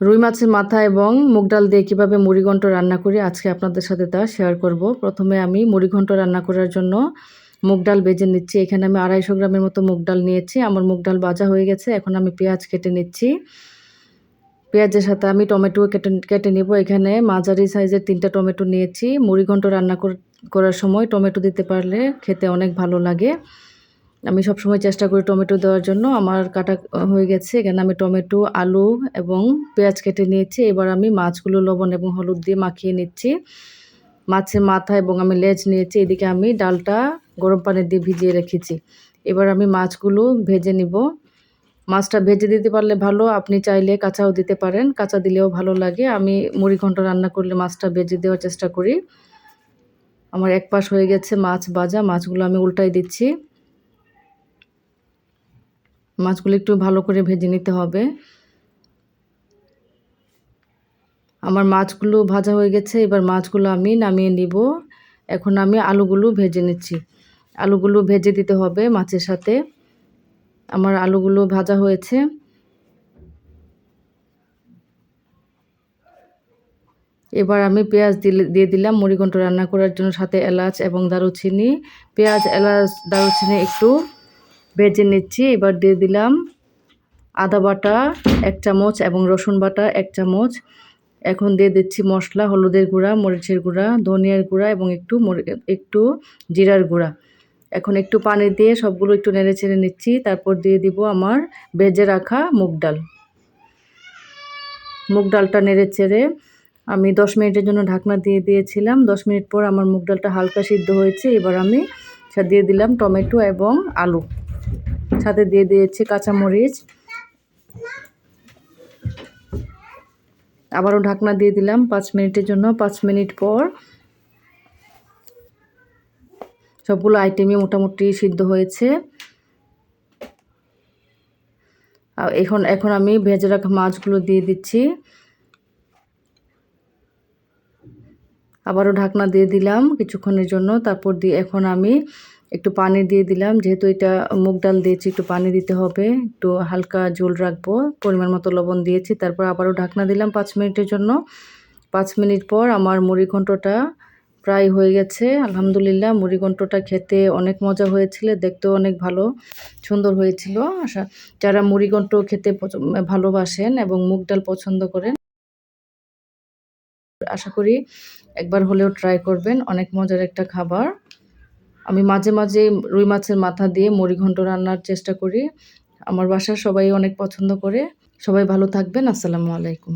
রুই মাছের মাথা এবং মুগ ডাল দিয়ে কীভাবে মুড়িঘণ্ট রান্না করি আজকে আপনাদের সাথে তা শেয়ার করব। প্রথমে আমি মুড়িঘণ্ট রান্না করার জন্য মুগ ডাল বেজে নিচ্ছি। এখানে আমি আড়াইশো গ্রামের মতো মুগ ডাল নিয়েছি। আমার মুগ ডাল ভাজা হয়ে গেছে। এখন আমি পেঁয়াজ কেটে নিচ্ছি। পেঁয়াজের সাথে আমি টমেটো কেটে কেটে নিব। এখানে মাঝারি সাইজের তিনটা টমেটো নিয়েছি। মুড়িঘণ্ট রান্না করার সময় টমেটো দিতে পারলে খেতে অনেক ভালো লাগে। আমি সবসময় চেষ্টা করি টমেটো দেওয়ার জন্য। আমার কাটা হয়ে গেছে। এখানে আমি টমেটো, আলু এবং পেঁয়াজ কেটে নিয়েছি। এবার আমি মাছগুলো লবণ এবং হলুদ দিয়ে মাখিয়ে নিচ্ছি। মাছের মাথা এবং আমি লেজ নিয়েছি। এদিকে আমি ডালটা গরম পানি দিয়ে ভিজিয়ে রেখেছি। এবার আমি মাছগুলো ভেজে নিব। মাছটা ভেজে দিতে পারলে ভালো। আপনি চাইলে কাঁচাও দিতে পারেন। কাঁচা দিলেও ভালো লাগে। আমি মুড়ি ঘন্ট রান্না করলে মাছটা ভেজে দেওয়ার চেষ্টা করি। আমার এক পাশ হয়ে গেছে মাছ ভাজা। মাছগুলো আমি উল্টাই দিচ্ছি। মাছগুলো একটু ভালো করে ভেজে নিতে হবে। আমার মাছগুলো ভাজা হয়ে গেছে, এবার মাছগুলো আমি নামিয়ে নিব। এখন আমি আলুগুলো ভেজে নিচ্ছি। আলুগুলো ভেজে দিতে হবে মাছের সাথে। আমার আলুগুলো ভাজা হয়েছে। এবার আমি পেঁয়াজ দিলে, দিয়ে দিলাম মুড়িঘণ্ট রান্না করার জন্য সাথে এলাচ এবং দারুচিনি। পেঁয়াজ, এলাচ, দারুচিনি একটু ভেজে নিচ্ছি, এবার দিয়ে দিলাম আদা বাটা, এক চামচ এবং রসুন বাটা, এক চামচ। এখন দিয়ে দিচ্ছি মশলা, হলুদের গুঁড়া, মরিচের গুঁড়া, ধনিয়ার গুঁড়া এবং একটু একটু জিরার গুঁড়া। এখন একটু পানি দিয়ে সবগুলো একটু নেড়ে চেড়ে নিচ্ছি, তারপর দিয়ে দিব আমার ভেজে রাখা মুগ ডাল। মুগ ডালটা নেড়ে চেড়ে আমি দশ মিনিটের জন্য ঢাকনা দিয়ে দিয়েছিলাম, দশ মিনিট পর আমার মুগ ডালটা হালকা সিদ্ধ হয়েছে, এবার আমি দিয়ে দিলাম টমেটো এবং আলু। সাথে দিয়ে দিয়েছি কাঁচামরিচ। আবারও ঢাকনা দিয়ে দিলাম পাঁচ মিনিটের জন্য। পাঁচ মিনিট পর সবগুলো আইটেমই মোটামুটি সিদ্ধ হয়েছে। এখন এখন আমি ভেজে রাখা মাছগুলো দিয়ে দিচ্ছি। আবারও ঢাকনা দিয়ে দিলাম কিছুক্ষণের জন্য। তারপর দিয়ে এখন আমি একটু পানি দিয়ে দিলাম। যেহেতু এটা মুগ ডাল দিয়েছি, একটু পানি দিতে হবে। একটু হালকা ঝোল রাখব। পরিমাণ মতো লবণ দিয়েছি। তারপর আবারও ঢাকনা দিলাম পাঁচ মিনিটের জন্য। পাঁচ মিনিট পর আমার মুড়ি ঘন্টটা প্রায় হয়ে গেছে। আলহামদুলিল্লাহ, মুড়ি ঘন্টটা খেতে অনেক মজা হয়েছিল, দেখতেও অনেক ভালো, সুন্দর হয়েছিল। আশা, যারা মুড়ি ঘন্ট খেতে ভালোবাসেন এবং মুগ ডাল পছন্দ করেন, আশা করি একবার হলেও ট্রাই করবেন। অনেক মজার একটা খাবার। আমি মাঝে মাঝে রুই মাছের মাথা দিয়ে মুড়িঘণ্ট রান্নার চেষ্টা করি। আমার বাসার সবাই অনেক পছন্দ করে। সবাই ভালো থাকবেন। আসসালামু আলাইকুম।